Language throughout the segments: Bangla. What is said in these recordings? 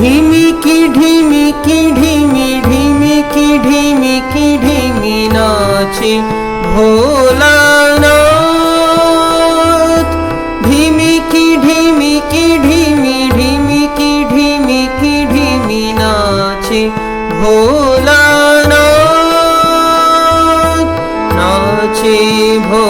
ঢিমিকি ঢিমিকি ঢিমি ঢিমিকি ঢিমিকি ঢিমি নাচে ভোলানাথ। ঢিমিকি ঢিমিকি ঢিমি ঢিমিকি ঢিমিকি ঢিমি নাচে ভোলানাথ। নাচে ভো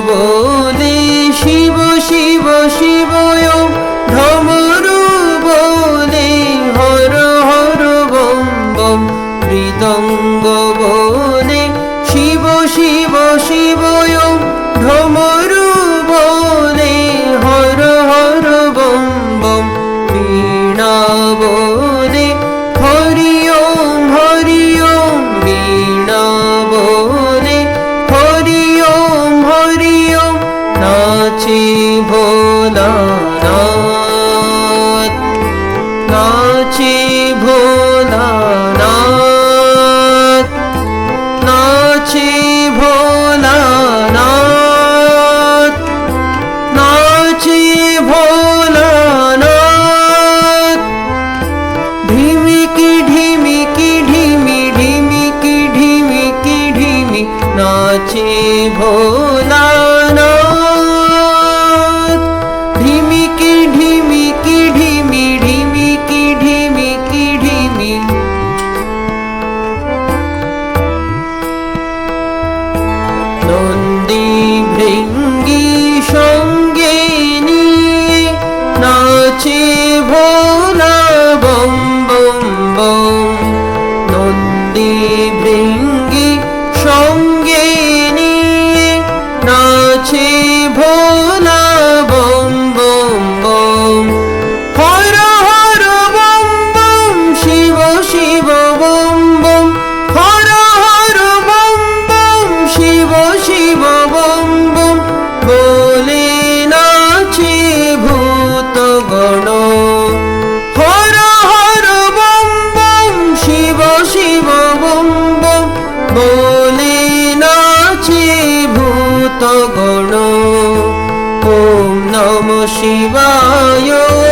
গো नाची भोलानाथ नाची भोलानाथ नाची भोलानाथ। ढीमी की धीमी की ढीमी धीमी की धीमी की धीमी नाची भोला शिवाय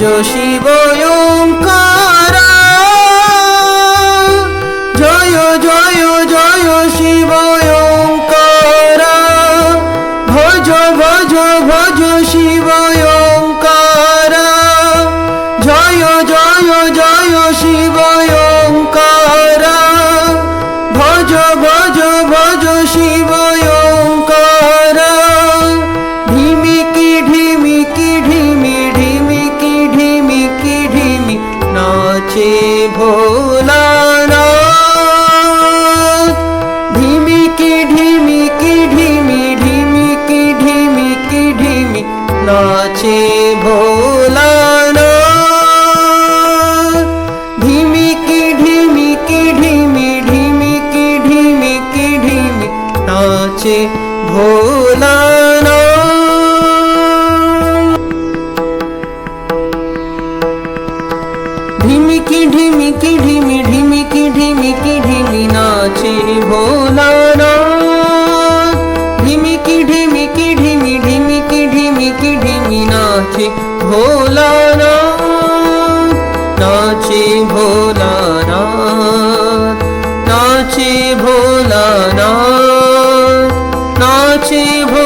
যোশিব জয় জয় বুঝিব ঢিমিকি ঢিমি, ঢিমিকি ঢিমিকি ঢিমি নাচে ভোলানাথ ঢিমিকি ঢিমিকি ঢিমি, ঢিমিকি ঢিমিকি ঢিমি নাচে ভোলানাথ নাচে। ভোলানাথ নাচে ভোলানাথ নাচে। ভোলানাথ